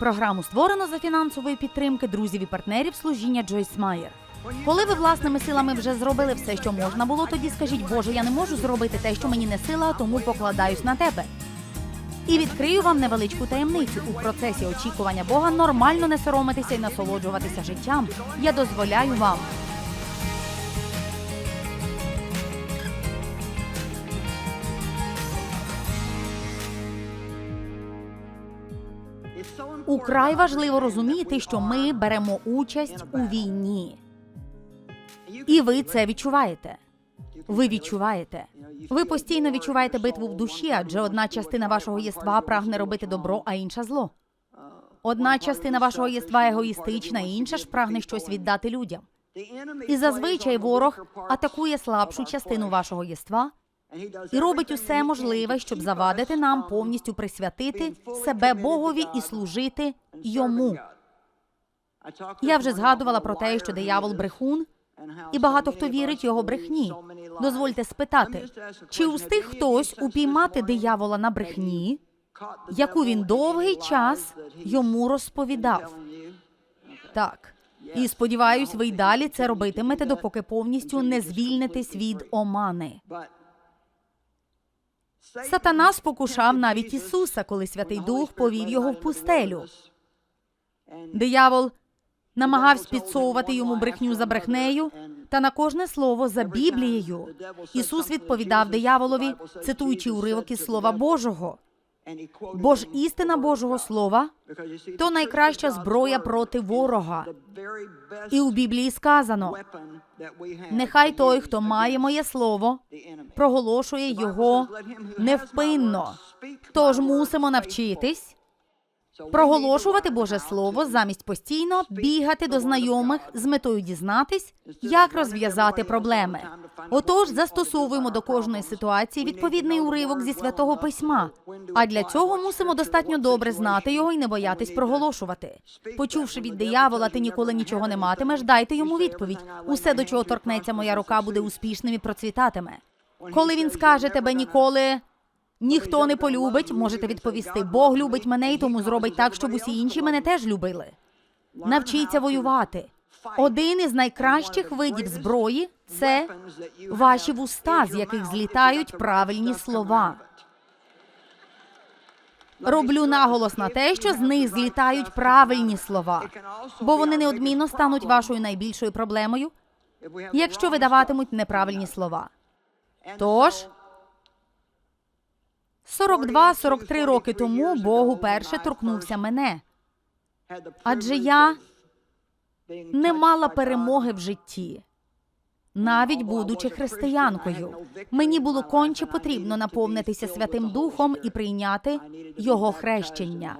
Програму створено за фінансової підтримки друзів і партнерів служіння Джойс Майер. Коли ви власними силами вже зробили все, що можна було, тоді скажіть, Боже, я не можу зробити те, що мені не сила, тому покладаюсь на тебе. І відкрию вам невеличку таємницю. У процесі очікування Бога нормально не соромитися і насолоджуватися життям. Я дозволяю вам. Украй важливо розуміти, що ми беремо участь у війні. І ви це відчуваєте. Ви відчуваєте. Ви постійно відчуваєте битву в душі, адже одна частина вашого єства прагне робити добро, а інша зло. Одна частина вашого єства егоїстична, інша ж прагне щось віддати людям. І зазвичай ворог атакує слабшу частину вашого єства і робить усе можливе, щоб завадити нам повністю присвятити себе Богові і служити йому. Я вже згадувала про те, що диявол брехун, і багато хто вірить його брехні. Дозвольте спитати, чи устиг хтось упіймати диявола на брехні, яку він довгий час йому розповідав? Так. І сподіваюсь, ви й далі це робитимете, допоки повністю не звільнитесь від омани. Сатана спокушав навіть Ісуса, коли Святий Дух повів його в пустелю. Диявол намагався підсовувати йому брехню за брехнею, та на кожне слово за Біблією. Ісус відповідав дияволові, цитуючи уривок із Слова Божого. Бо ж істина Божого Слова то найкраща зброя проти ворога. І у Біблії сказано: нехай той, хто має моє слово, проголошує його невпинно. Тож мусимо навчитись проголошувати Боже Слово замість постійно бігати до знайомих з метою дізнатись, як розв'язати проблеми. Отож, застосовуємо до кожної ситуації відповідний уривок зі святого письма. А для цього мусимо достатньо добре знати його і не боятись проголошувати. Почувши від диявола, ти ніколи нічого не матимеш. Дайте йому відповідь. Усе, до чого торкнеться моя рука, буде успішним і процвітатиме. Коли він скаже тебе ніколи. Ніхто не полюбить, можете відповісти. Бог любить мене і тому зробить так, щоб усі інші мене теж любили. Навчіться воювати. Один із найкращих видів зброї це ваші вуста, з яких злітають правильні слова. Роблю наголос на те, що з них злітають правильні слова, бо вони неодмінно стануть вашою найбільшою проблемою, якщо видаватимуть неправильні слова. Тож 42-43 роки тому Бог уперше торкнувся мене, адже я не мала перемоги в житті, навіть будучи християнкою. Мені було конче потрібно наповнитися Святим Духом і прийняти його хрещення.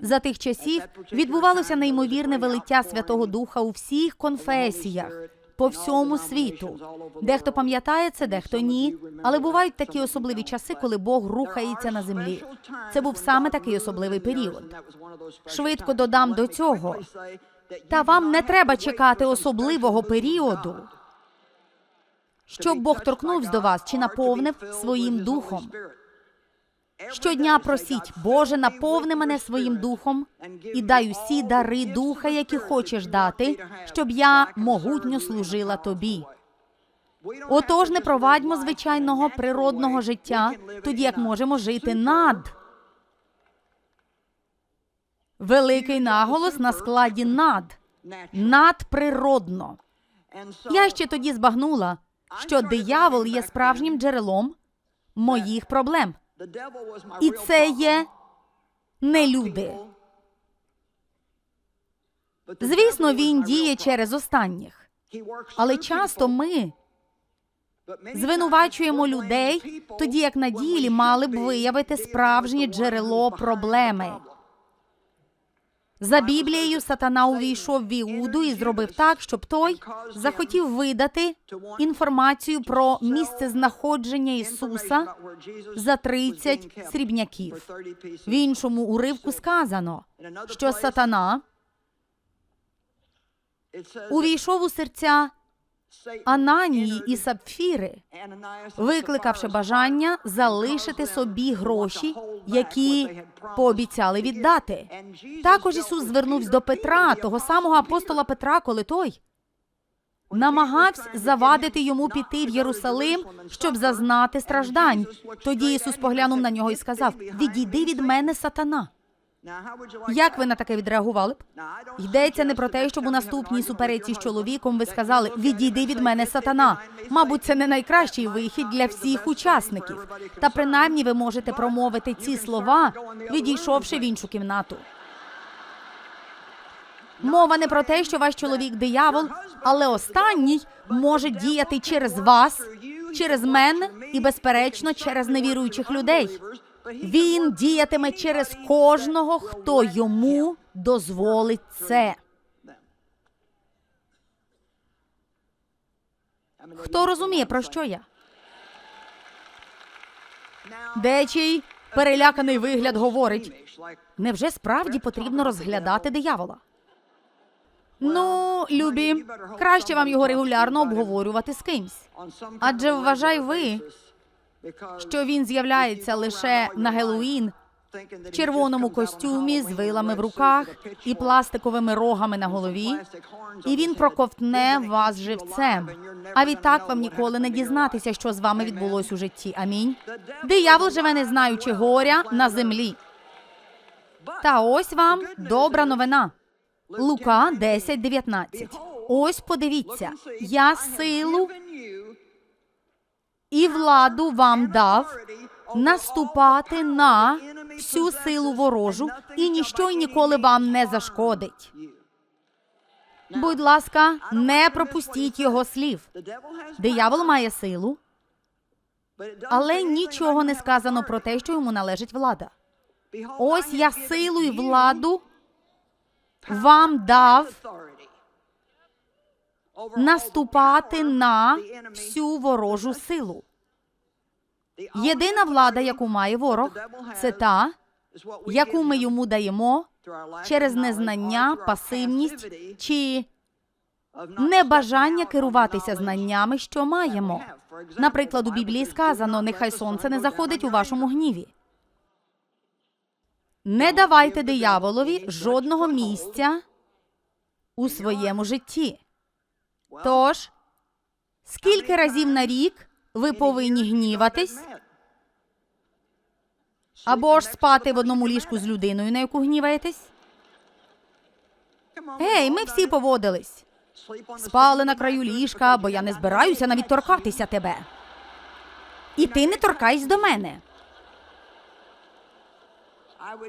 За тих часів відбувалося неймовірне велиття Святого Духа у всіх конфесіях по всьому світу. Дехто пам'ятає це, дехто ні. Але бувають такі особливі часи, коли Бог рухається на землі. Це був саме такий особливий період. Швидко додам до цього. Та вам не треба чекати особливого періоду, щоб Бог торкнувся до вас чи наповнив своїм духом. Щодня просіть, Боже, наповни мене своїм духом і дай усі дари духа, які хочеш дати, щоб я могутньо служила тобі. Отож, не провадьмо звичайного природного життя, тоді як можемо жити над. Великий наголос на складі над надприродно. Я ще тоді збагнула, що диявол є справжнім джерелом моїх проблем. І це є не люди. Звісно, він діє через останніх, але часто ми звинувачуємо людей, тоді як на ділі мали б виявити справжнє джерело проблеми. За Біблією сатана увійшов в Іуду і зробив так, щоб той захотів видати інформацію про місце знаходження Ісуса за 30 срібняків. В іншому уривку сказано, що сатана увійшов у серця Ананії і Сапфіри, викликавши бажання залишити собі гроші, які пообіцяли віддати. Також Ісус звернувся до Петра, того самого апостола Петра, коли той намагався завадити йому піти в Єрусалим, щоб зазнати страждань. Тоді Ісус поглянув на нього і сказав: Відійди від мене, сатана. Як ви на таке відреагували б? Йдеться не про те, щоб у наступній суперечці з чоловіком ви сказали Відійди від мене, сатана. Мабуть, це не найкращий вихід для всіх учасників. Та принаймні ви можете промовити ці слова, відійшовши в іншу кімнату. Мова не про те, що ваш чоловік диявол, але останній може діяти через вас, через мене і, безперечно, через невіруючих людей. Він діятиме через кожного, хто йому дозволить це. Хто розуміє, про що я? Дечий переляканий вигляд говорить: невже справді потрібно розглядати диявола? Ну, любі, краще вам його регулярно обговорювати з кимсь. Адже вважай ви, що він з'являється лише на Гелуїн в червоному костюмі з вилами в руках і пластиковими рогами на голові, і він проковтне вас живцем. А відтак вам ніколи не дізнатися, що з вами відбулось у житті. Амінь. Диявол живе, не знаючи горя на землі. Та ось вам добра новина. Лука 10, 19. Ось подивіться, я силу і владу вам дав наступати на всю силу ворожу, і ніщо й ніколи вам не зашкодить. Будь ласка, не пропустіть його слів. Диявол має силу, але нічого не сказано про те, що йому належить влада. Ось я силу і владу вам дав наступати на всю ворожу силу. Єдина влада, яку має ворог, це та, яку ми йому даємо через незнання, пасивність чи небажання керуватися знаннями, що маємо. Наприклад, у Біблії сказано: нехай сонце не заходить у вашому гніві. Не давайте дияволові жодного місця у своєму житті. Тож, скільки разів на рік ви повинні гніватись або ж спати в одному ліжку з людиною, на яку гніваєтесь? Гей, ми всі поводились. Спали на краю ліжка, бо я не збираюся навіть торкатися тебе. І ти не торкайся до мене.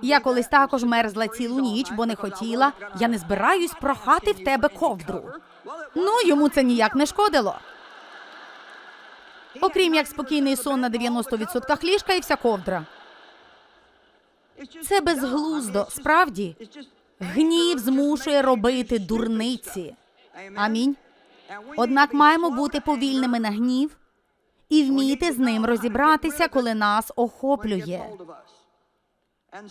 Я колись також мерзла цілу ніч, бо не хотіла. Я не збираюсь прохати в тебе ковдру. Ну, йому це ніяк не шкодило. Окрім як спокійний сон на 90% ліжка і вся ковдра. Це безглуздо, справді. Гнів змушує робити дурниці. Амінь. Однак маємо бути повільними на гнів і вміти з ним розібратися, коли нас охоплює.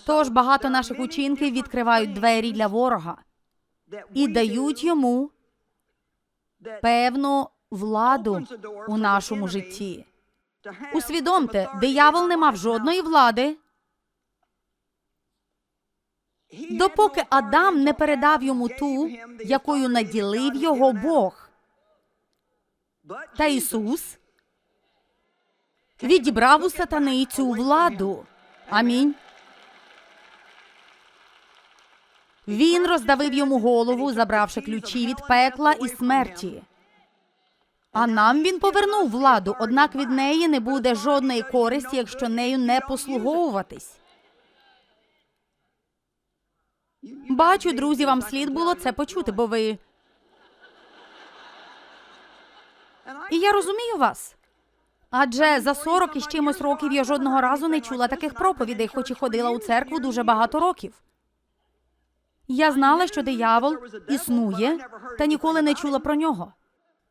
Тож багато наших учинків відкривають двері для ворога і дають йому певну владу у нашому житті. Усвідомте, диявол не мав жодної влади, допоки Адам не передав йому ту, якою наділив його Бог. Та Ісус відібрав у сатани цю владу. Амінь. Він роздавив йому голову, забравши ключі від пекла і смерті. А нам він повернув владу, однак від неї не буде жодної користі, якщо нею не послуговуватись. Бачу, друзі, вам слід було це почути, бо ви. І я розумію вас. Адже за 40 із чимось років я жодного разу не чула таких проповідей, хоч і ходила у церкву дуже багато років. Я знала, що диявол існує, та ніколи не чула про нього.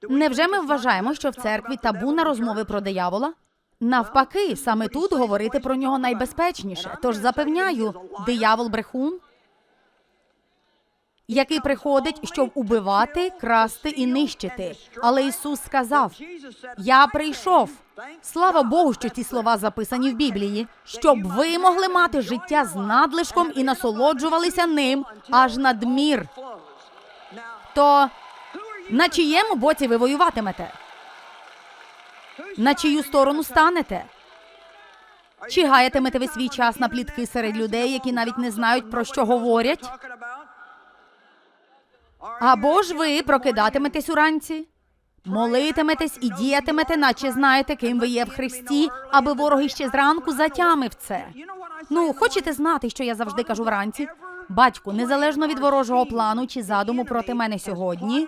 Невже ми вважаємо, що в церкві табу на розмови про диявола? Навпаки, саме тут говорити про нього найбезпечніше. Тож запевняю, диявол брехун. Який приходить, щоб убивати, красти і нищити. Але Ісус сказав: Я прийшов. Слава Богу, що ці слова записані в Біблії, щоб ви могли мати життя з надлишком і насолоджувалися ним аж надмір. То на чиєму боці ви воюватимете? На чию сторону станете? Чи гаятимете ви свій час на плітки серед людей, які навіть не знають про що говорять? Або ж ви прокидатиметесь уранці, молитиметесь і діятимете, наче знаєте, ким ви є в Христі, аби ворог іще зранку затямив це. Ну, хочете знати, що я завжди кажу вранці? Батьку, незалежно від ворожого плану чи задуму проти мене сьогодні,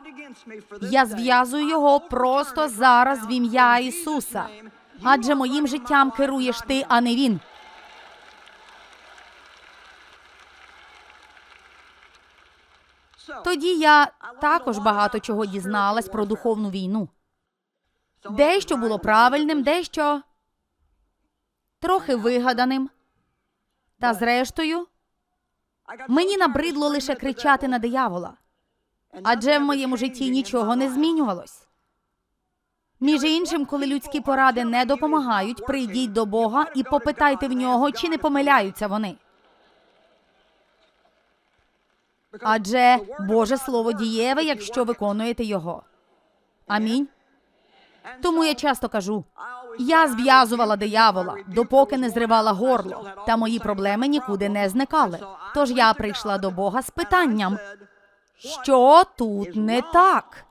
я зв'язую його просто зараз в ім'я Ісуса. Адже моїм життям керуєш ти, а не він. Тоді я також багато чого дізналась про духовну війну. Дещо було правильним, дещо трохи вигаданим. Та зрештою, мені набридло лише кричати на диявола, адже в моєму житті нічого не змінювалось. Між іншим, коли людські поради не допомагають, прийдіть до Бога і попитайте в нього, чи не помиляються вони. Адже Боже Слово дієве, якщо виконуєте його. Амінь. Тому я часто кажу: я зв'язувала диявола, допоки не зривала горло, та мої проблеми нікуди не зникали. Тож я прийшла до Бога з питанням, що тут не так.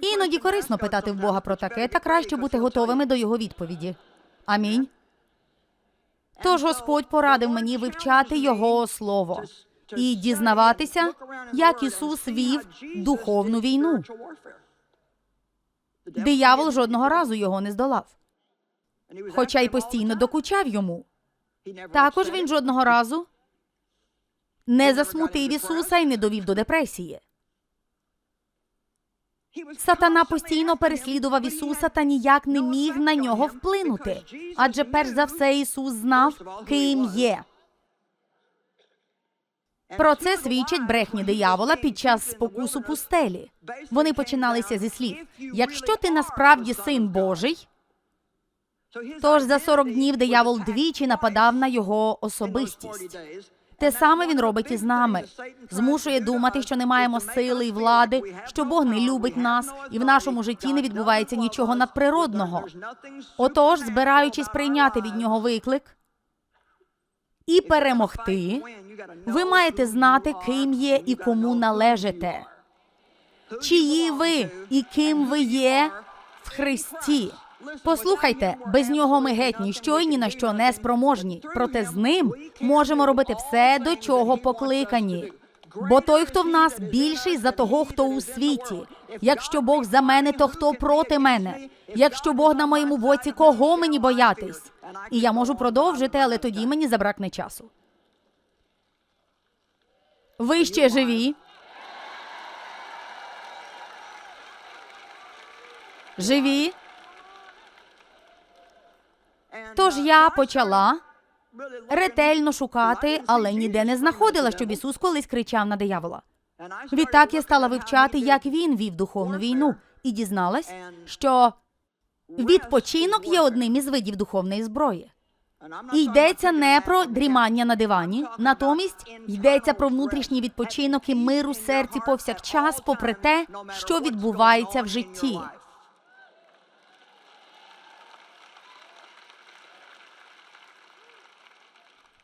Іноді корисно питати в Бога про таке, та краще бути готовими до його відповіді. Амінь. Тож Господь порадив мені вивчати Його слово і дізнаватися, як Ісус вів духовну війну. Диявол жодного разу його не здолав, хоча й постійно докучав йому. Також він жодного разу не засмутив Ісуса і не довів до депресії. Сатана постійно переслідував Ісуса та ніяк не міг на нього вплинути. Адже перш за все Ісус знав, ким є. Про це свідчать брехні диявола під час спокусу пустелі. Вони починалися зі слів: якщо ти насправді син Божий, тож за 40 днів диявол двічі нападав на його особистість. Те саме він робить і з нами. Змушує думати, що не маємо сили і влади, що Бог не любить нас, і в нашому житті не відбувається нічого надприродного. Отож, збираючись прийняти від нього виклик і перемогти, ви маєте знати, ким є і кому належите. Чиї ви і ким ви є в Христі. Послухайте, без нього ми геть ніщо і ні на що не спроможні. Проте з ним можемо робити все, до чого покликані. Бо той, хто в нас більший за того, хто у світі. Якщо Бог за мене, то хто проти мене? Якщо Бог на моєму боці, кого мені боятись? І я можу продовжити, але тоді мені забракне часу. Ви ще живі? Живі? Тож я почала ретельно шукати, але ніде не знаходила, щоб Ісус колись кричав на диявола. Відтак я стала вивчати, як він вів духовну війну, і дізналась, що відпочинок є одним із видів духовної зброї. І йдеться не про дрімання на дивані, натомість йдеться про внутрішній відпочинок і мир у серці повсякчас, попри те, що відбувається в житті.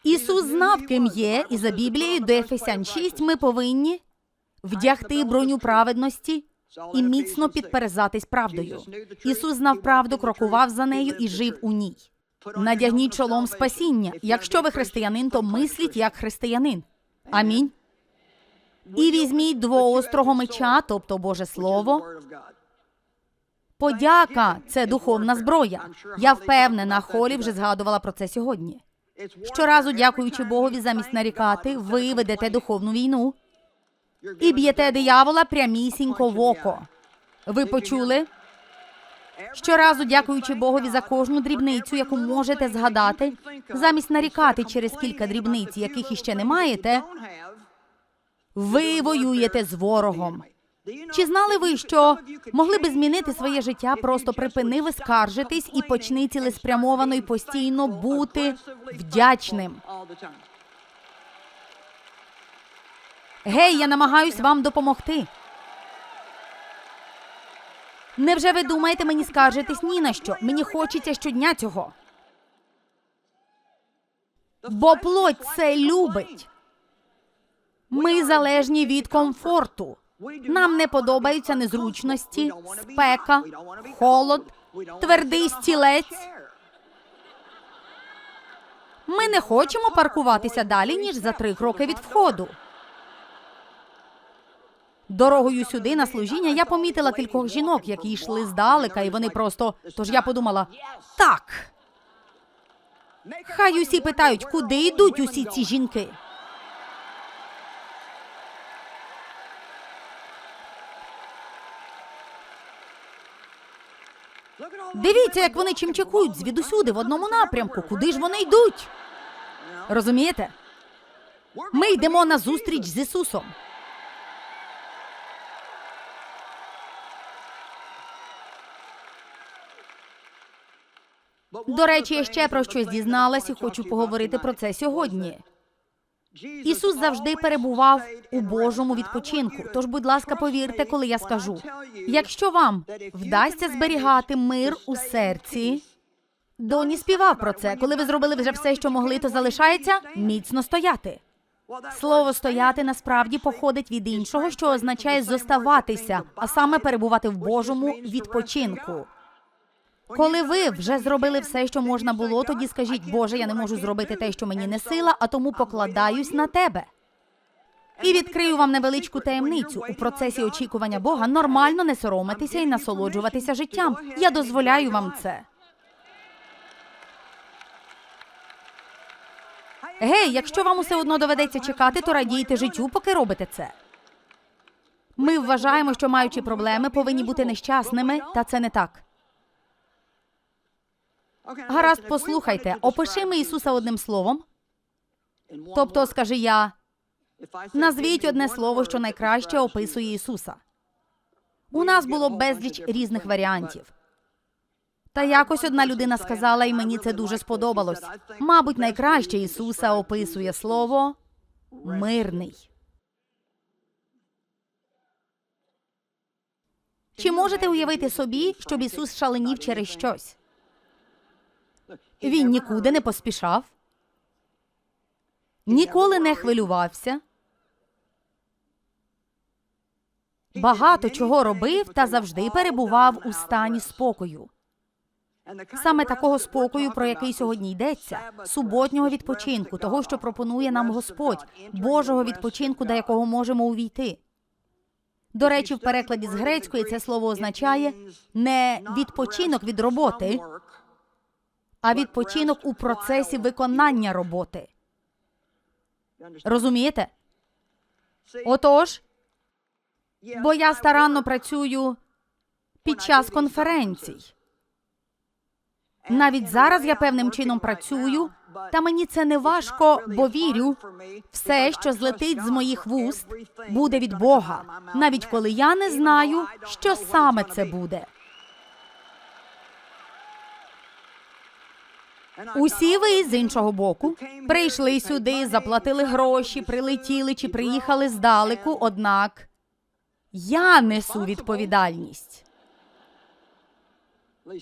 Ісус знав, ким є, і за Біблією до Ефесян 6 ми повинні вдягти броню праведності і міцно підперезатись правдою. Ісус знав правду, крокував за нею і жив у ній. Надягніть чолом спасіння. Якщо ви християнин, то мисліть як християнин. Амінь. І візьміть двоострого меча, тобто Боже Слово. Подяка це духовна зброя. Я впевнена, Холі вже згадувала про це сьогодні. Щоразу, дякуючи Богові, замість нарікати, ви ведете духовну війну і б'єте диявола прямісінько в око. Ви почули? Щоразу, дякуючи Богові за кожну дрібницю, яку можете згадати, замість нарікати через кілька дрібниць, яких іще не маєте, Ви воюєте з ворогом. Чи знали ви, що могли би змінити своє життя, просто припинили скаржитись і почни цілеспрямовано і постійно бути вдячним? Гей, я намагаюсь вам допомогти. Невже ви думаєте, мені скаржитись ні на що? Мені хочеться щодня цього. Бо плоть це любить. Ми залежні від комфорту. Нам не подобаються незручності, спека, холод, твердий стілець. Ми не хочемо паркуватися далі, ніж за три кроки від входу. Дорогою сюди на служіння я помітила кількох жінок, які йшли здалека, і вони просто. Тож я подумала: так. Хай усі питають, куди йдуть усі ці жінки. Дивіться, як вони чимчикують звідусюди в одному напрямку. Куди ж вони йдуть? Розумієте? Ми йдемо на зустріч з Ісусом. До речі, я ще про щось дізналась і хочу поговорити про це сьогодні. Ісус завжди перебував у Божому відпочинку. Тож, будь ласка, повірте, коли я скажу: якщо вам вдасться зберігати мир у серці, Доні співав про це. Коли ви зробили вже все, що могли, то залишається міцно стояти. Слово стояти насправді походить від іншого, що означає зоставатися, а саме перебувати в Божому відпочинку. Коли ви вже зробили все, що можна було, тоді скажіть, Боже, я не можу зробити те, що мені не сила, а тому покладаюсь на тебе. І відкрию вам невеличку таємницю. У процесі очікування Бога нормально не соромитися і насолоджуватися життям. Я дозволяю вам це. Гей, якщо вам усе одно доведеться чекати, то радійте життю, поки робите це. Ми вважаємо, що маючи проблеми, повинні бути нещасними, та це не так. Гаразд, послухайте, опиши ми Ісуса одним словом. Тобто, скажи я, назвіть одне слово, що найкраще описує Ісуса. У нас було безліч різних варіантів. Та якось одна людина сказала, і мені це дуже сподобалось. Мабуть, найкраще Ісуса описує слово мирний. Чи можете уявити собі, щоб Ісус шаленів через щось? Він нікуди не поспішав, ніколи не хвилювався. Багато чого робив та завжди перебував у стані спокою. Саме такого спокою, про який сьогодні йдеться, суботнього відпочинку, того, що пропонує нам Господь, Божого відпочинку, до якого можемо увійти. До речі, в перекладі з грецької це слово означає не відпочинок від роботи, а відпочинок у процесі виконання роботи. Розумієте? Отож, бо я старанно працюю під час конференцій. Навіть зараз я певним чином працюю, та мені це не важко, бо вірю, все, що злетить з моїх вуст, буде від Бога, навіть коли я не знаю, що саме це буде. Усі ви з іншого боку прийшли сюди, заплатили гроші, прилетіли чи приїхали здалеку. Однак я несу відповідальність.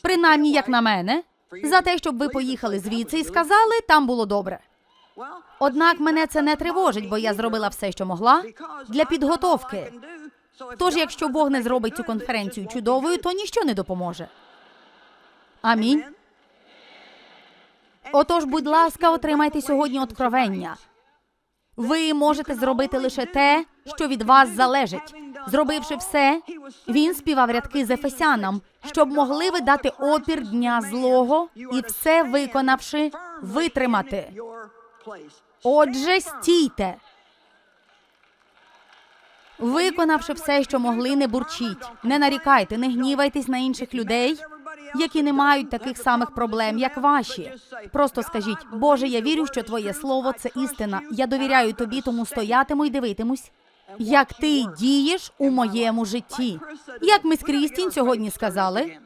Принаймні, як на мене, за те, щоб ви поїхали звідси і сказали, там було добре. Однак мене це не тривожить, бо я зробила все, що могла для підготовки. Тож, якщо Бог не зробить цю конференцію чудовою, то ніщо не допоможе. Амінь. Отож, будь ласка, отримайте сьогодні откровення. Ви можете зробити лише те, що від вас залежить. Зробивши все, він співав рядки з Ефесянам, щоб могли ви дати опір дня злого і все виконавши, витримати. Отже, стійте. Виконавши все, що могли, не бурчіть, не нарікайте, не гнівайтесь на інших людей, які не мають таких самих проблем, як ваші. Просто скажіть, Боже, я вірю, що Твоє слово це істина. Я довіряю тобі, тому стоятиму і дивитимусь. як ти дієш у моєму житті. Як ми з Крістін сьогодні сказали,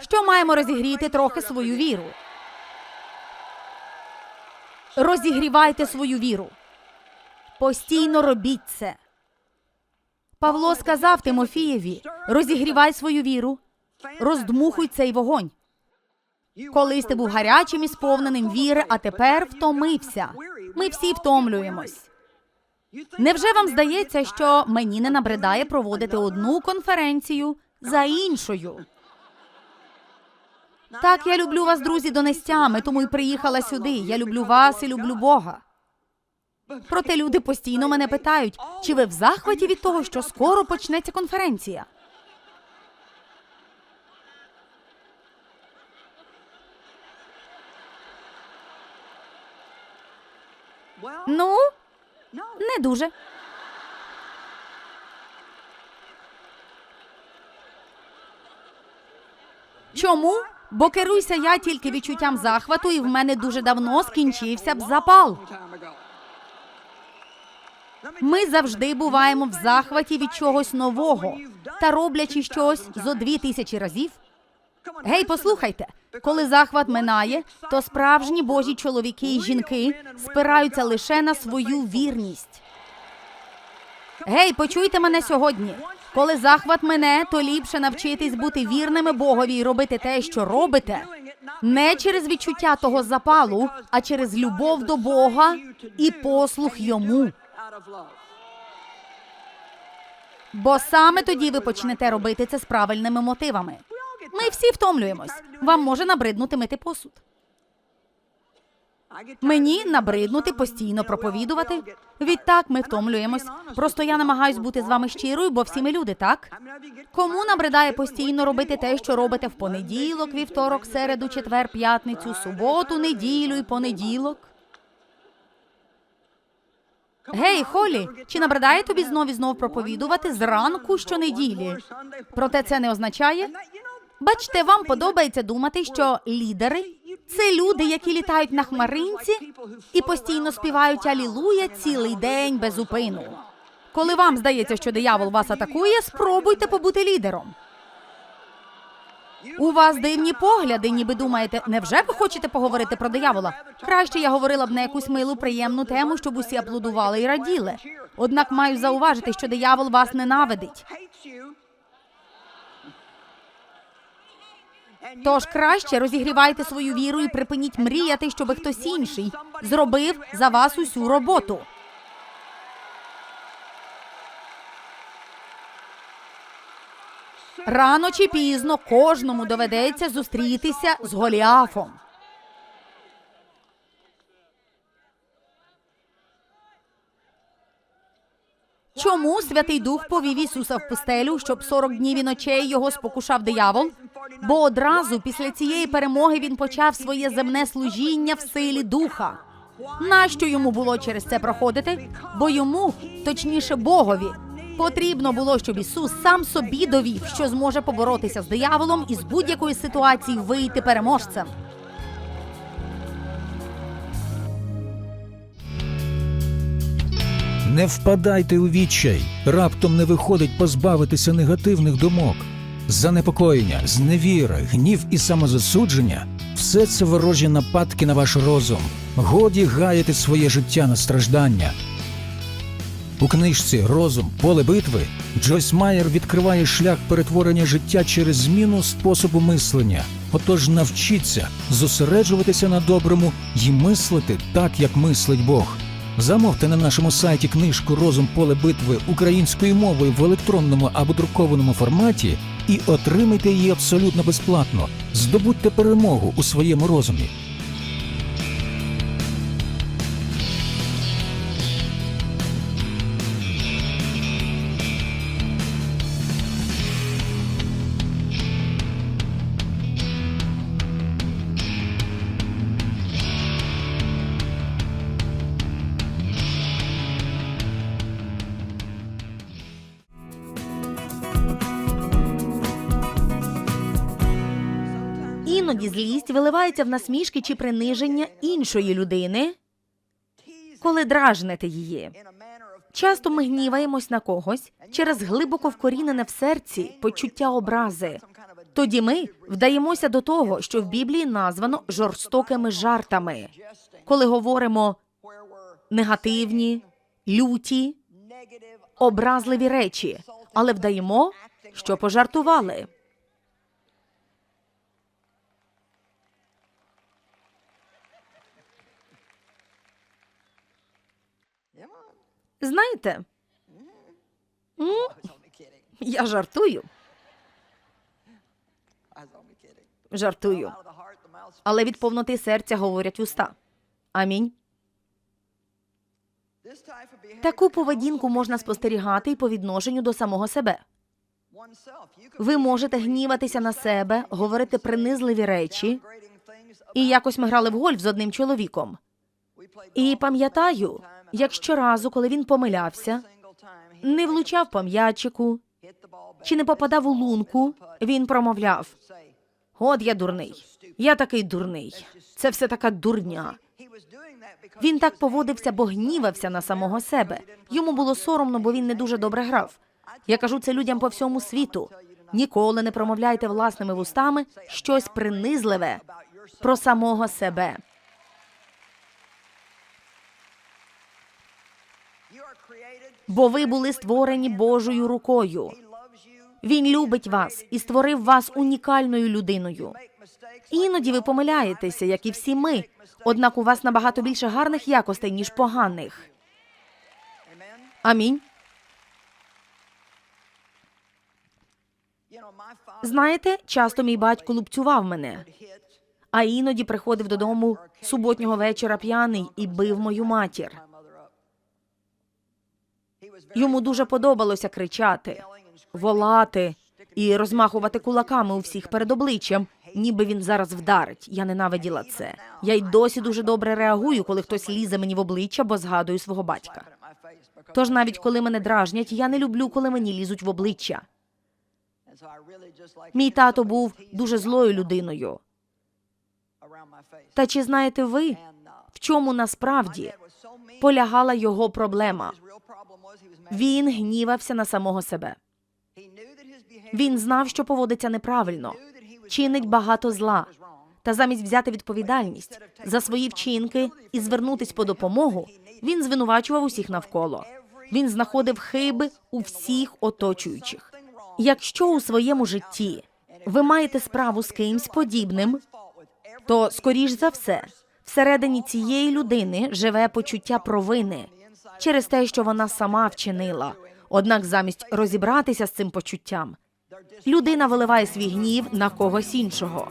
що маємо розігріти трохи свою віру. Розігрівайте свою віру. Постійно робіть це. Павло сказав Тимофієві: розігрівай свою віру, роздмухуй цей вогонь. Колись ти був гарячим і сповненим віри, а тепер втомився. Ми всі втомлюємось. Невже вам здається, що мені не набридає проводити одну конференцію за іншою? Так, я люблю вас, друзі, донестями, тому й приїхала сюди. Я люблю вас і люблю Бога. Проте люди постійно мене питають, чи ви в захваті від того, що скоро почнеться конференція? Ну, не дуже. Чому? Бо керуюся я тільки відчуттям захвату, і в мене дуже давно скінчився б запал. Ми завжди буваємо в захваті від чогось нового та роблячи щось зо дві тисячі разів. Гей, послухайте, коли захват минає, то справжні божі чоловіки і жінки спираються лише на свою вірність. Гей, почуйте мене сьогодні. Коли захват мине, то ліпше навчитись бути вірними Богові і робити те, що робите, не через відчуття того запалу, а через любов до Бога і послух йому. Бо саме тоді ви почнете робити це з правильними мотивами. Ми всі втомлюємось. Вам може набриднути мити посуд. Мені набриднути постійно проповідувати. Відтак ми втомлюємось. Просто я намагаюсь бути з вами щирою, бо всі ми люди, так? Кому набридає постійно робити те, що робите в понеділок, вівторок, середу, четвер, п'ятницю, суботу, неділю і понеділок? Гей, Холі, чи набридає тобі знов і знов проповідувати зранку щонеділі? Проте це не означає. Бачте, вам подобається думати, що лідери це люди, які літають на хмаринці і постійно співають Алілуя цілий день без упину. Коли вам здається, що диявол вас атакує, спробуйте побути лідером. У вас дивні погляди, ніби думаєте, невже ви хочете поговорити про диявола? Краще я говорила б на якусь милу, приємну тему, щоб усі аплодували і раділи. Однак маю зауважити, що диявол вас ненавидить. Тож краще розігрівайте свою віру і припиніть мріяти, щоби хтось інший зробив за вас усю роботу. Рано чи пізно кожному доведеться зустрітися з Голіафом. Чому Святий Дух повів Ісуса в пустелю, щоб 40 днів і ночей його спокушав диявол? Бо одразу після цієї перемоги він почав своє земне служіння в силі духа. Нащо йому було через це проходити? Бо йому, точніше, Богові, потрібно було, щоб Ісус сам собі довів, що зможе поборотися з дияволом і з будь-якої ситуації вийти переможцем. Не впадайте у відчай, раптом не виходить позбавитися негативних думок. Занепокоєння, зневіра, гнів і самозасудження все це ворожі нападки на ваш розум. Годі гаяти своє життя на страждання. У книжці Розум поле битви Джойс Майер відкриває шлях перетворення життя через зміну способу мислення. Отож навчіться зосереджуватися на доброму і мислити так, як мислить Бог. Замовте на нашому сайті книжку Розум поле битви українською мовою в електронному або друкованому форматі і отримайте її абсолютно безплатно. Здобудьте перемогу у своєму розумі. Виливається в насмішки чи приниження іншої людини, коли дражните її. Часто ми гніваємось на когось через глибоко вкорінене в серці почуття образи. Тоді ми вдаємося до того, що в Біблії названо жорстокими жартами, коли говоримо негативні, люті, образливі речі, але вдаємо, що пожартували. Знаєте, м, я жартую, жартую, але від повноти серця говорять уста. Амінь. Таку поведінку можна спостерігати і по відношенню до самого себе. Ви можете гніватися на себе, говорити принизливі речі. І якось ми грали в гольф з одним чоловіком. І пам'ятаю, як щоразу, коли він помилявся, не влучав по м'ячику чи не попадав у лунку, він промовляв: От я дурний, я такий дурний. Це все така дурня. Він так поводився, бо гнівався на самого себе. Йому було соромно, бо він не дуже добре грав. Я кажу це людям по всьому світу. Ніколи не промовляйте власними вустами щось принизливе про самого себе. Бо ви були створені Божою рукою. Він любить вас і створив вас унікальною людиною. Іноді ви помиляєтеся, як і всі ми. Однак у вас набагато більше гарних якостей, ніж поганих. Амінь. Знаєте, часто мій батько лупцював мене, а іноді приходив додому суботнього вечора п'яний і бив мою матір. Йому дуже подобалося кричати, волати і розмахувати кулаками у всіх перед обличчям, ніби він зараз вдарить. Я ненавиділа це. Я й досі дуже добре реагую, коли хтось лізе мені в обличчя, бо згадую свого батька. Тож навіть коли мене дражнять, я не люблю, коли мені лізуть в обличчя. Мій тато був дуже злою людиною. Та чи знаєте ви, в чому насправді полягала його проблема? Він гнівався на самого себе. Він знав, що поводиться неправильно, чинить багато зла. Та замість взяти відповідальність за свої вчинки і звернутись по допомогу, він звинувачував усіх навколо. Він знаходив хиби у всіх оточуючих. Якщо у своєму житті ви маєте справу з кимсь подібним, то скоріш за все всередині цієї людини живе почуття провини через те, що вона сама вчинила. Однак, замість розібратися з цим почуттям, людина виливає свій гнів на когось іншого.